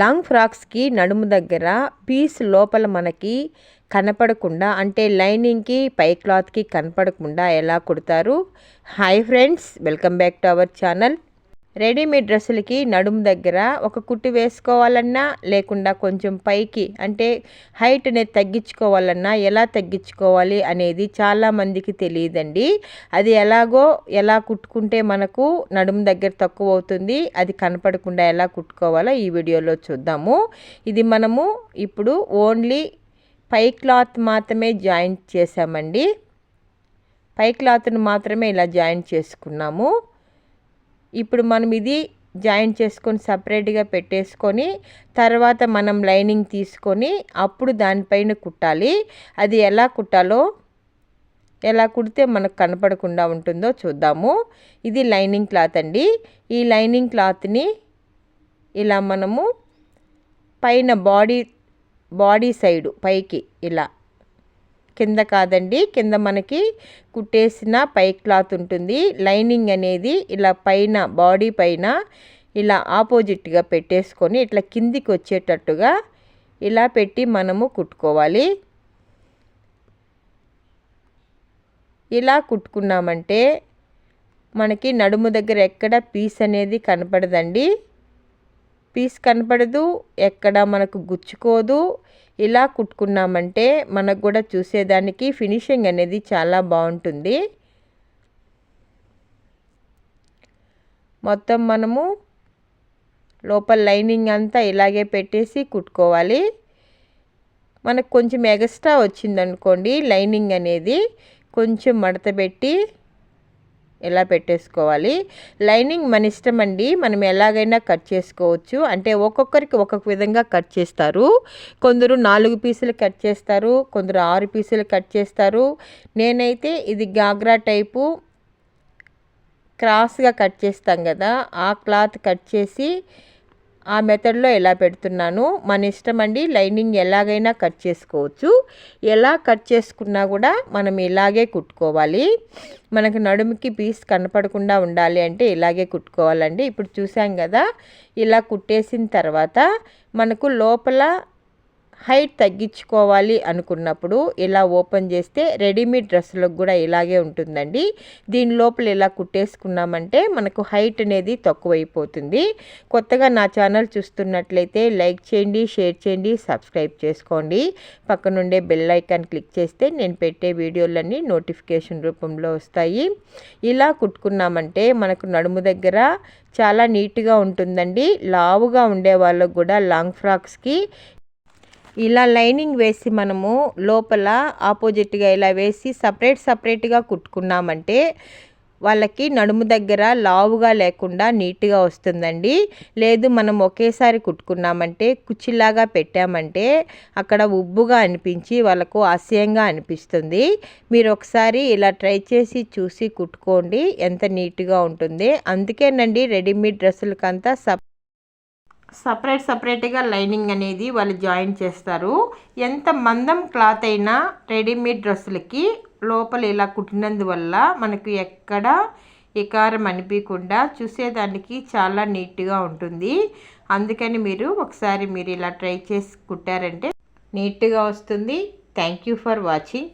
Long ఫ్రాక్స్కి నడుము దగ్గర piece లోపల మనకి కనపడకుండా అంటే లైనింగ్కి పై క్లాత్కి కనపడకుండా ఎలా కుడతారు? Hi friends welcome back to our channel. Readymade డ్రెస్సులకి నడుము దగ్గర ఒక కుట్టు వేసుకోవాలన్నా లేకుండా కొంచెం పైకి అంటే హైట్ అనేది తగ్గించుకోవాలన్నా ఎలా తగ్గించుకోవాలి అనేది చాలామందికి తెలియదండి. అది ఎలాగో ఎలా కుట్టుకుంటే మనకు నడుము దగ్గర తక్కువ అవుతుంది అది కనపడకుండా ఎలా కుట్టుకోవాలో ఈ వీడియోలో చూద్దాము. ఇది మనము ఇప్పుడు ఓన్లీ పై క్లాత్ మాత్రమే జాయింట్ చేసామండి పై క్లాత్ను మాత్రమే ఇలా జాయింట్ చేసుకున్నాము. ఇప్పుడు మనం ఇది జాయింట్ చేసుకొని సపరేట్గా పెట్టేసుకొని తర్వాత మనం లైనింగ్ తీసుకొని అప్పుడు దానిపైన కుట్టాలి. అది ఎలా కుట్టాలో ఎలా కుడితే మనకు కనపడకుండా ఉంటుందో చూద్దాము. ఇది లైనింగ్ క్లాత్ అండి. ఈ లైనింగ్ క్లాత్ని ఇలా మనము పైన బాడీ బాడీ సైడు పైకి ఇలా కింద కాదండి. కింద మనకి కుట్టేసిన పై క్లాత్ ఉంటుంది. లైనింగ్ అనేది ఇలా పైన బాడీ పైన ఇలా ఆపోజిట్గా పెట్టేసుకొని ఇట్లా కిందికి వచ్చేటట్టుగా ఇలా పెట్టి మనము కుట్టుకోవాలి. ఇలా కుట్టుకున్నామంటే మనకి నడుము దగ్గర ఎక్కడ పీస్ అనేది కనపడదండి. పీస్ కనపడదు ఎక్కడ మనకు గుచ్చుకోదు. ఇలా కుట్టుకున్నామంటే మనకు కూడా చూసేదానికి ఫినిషింగ్ అనేది చాలా బాగుంటుంది. మొత్తం మనము లోపల లైనింగ్ అంతా ఇలాగే పెట్టేసి కుట్టుకోవాలి. మనకు కొంచెం ఎగస్ట్రా వచ్చిందనుకోండి లైనింగ్ అనేది కొంచెం మడత పెట్టి ఇలా పెట్టేసుకోవాలి? లైనింగ్ మన ఇష్టం అండి. మనం ఎలాగైనా కట్ చేసుకోవచ్చు. అంటే ఒక్కొక్కరికి ఒక్కొక్క విధంగా కట్ చేస్తారు. కొందరు నాలుగు పీసులు కట్ చేస్తారు. కొందరు ఆరు పీసులు కట్ చేస్తారు. నేనైతే ఇది గాగ్రా టైపు క్రాస్గా కట్ చేస్తాం కదా. ఆ క్లాత్ కట్ చేసి ఆ మెథడ్లో ఎలా పెడుతున్నాను? మన ఇష్టం అండి. లైనింగ్ ఎలాగైనా కట్ చేసుకోవచ్చు. ఎలా కట్ చేసుకున్నా కూడా మనం ఇలాగే కుట్టుకోవాలి. మనకు నడుముకి పీస్ కనపడకుండా ఉండాలి అంటే ఇలాగే కుట్టుకోవాలండి. ఇప్పుడు చూసాం కదా ఇలా కుట్టేసిన తర్వాత మనకు లోపల హైట్ తగ్గించుకోవాలి అనుకున్నప్పుడు ఇలా ఓపెన్ చేస్తే రెడీమేడ్ డ్రెస్సులకు కూడా ఇలాగే ఉంటుందండి. దీని లోపల ఇలా కుట్టేసుకున్నామంటే మనకు హైట్ అనేది తక్కువైపోతుంది. కొత్తగా నా ఛానల్ చూస్తున్నట్లయితే లైక్ చేయండి షేర్ చేయండి సబ్స్క్రైబ్ చేసుకోండి. పక్కనుండే బెల్ ఐకాన్ క్లిక్ చేస్తే నేను పెట్టే వీడియోలన్నీ నోటిఫికేషన్ రూపంలో వస్తాయి. ఇలా కుట్టుకున్నామంటే మనకు నడుము దగ్గర చాలా నీట్గా ఉంటుందండి. లావుగా ఉండే వాళ్ళకు కూడా లాంగ్ ఫ్రాక్స్కి ఇలా లైనింగ్ వేసి మనము లోపల ఆపోజిట్గా ఇలా వేసి సపరేట్ సపరేట్గా కుట్టుకున్నామంటే వాళ్ళకి నడుము దగ్గర లావుగా లేకుండా నీట్గా వస్తుందండి. లేదు మనం ఒకేసారి కుట్టుకున్నామంటే కుచ్చిలాగా పెట్టామంటే అక్కడ ఉబ్బుగా అనిపించి వాళ్ళకు అసహ్యంగా అనిపిస్తుంది. మీరు ఒకసారి ఇలా ట్రై చేసి చూసి కుట్టుకోండి ఎంత నీట్గా ఉంటుంది. అందుకేనండి రెడీమేడ్ డ్రెస్సులకంతా సప్ సపరేట్ సపరేట్గా లైనింగ్ అనేది వాళ్ళు జాయిన్ చేస్తారు. ఎంత మందం క్లాత్ అయినా రెడీమేడ్ డ్రెస్సులకి లోపల ఇలా కుట్టినందువల్ల మనకు ఎక్కడ ఎకారం అనిపించకుండా చూసేదానికి చాలా నీట్గా ఉంటుంది. అందుకని మీరు ఒకసారి మీరు ఇలా ట్రై చేసి కుట్టారంటే నీట్గా వస్తుంది. Thank you for watching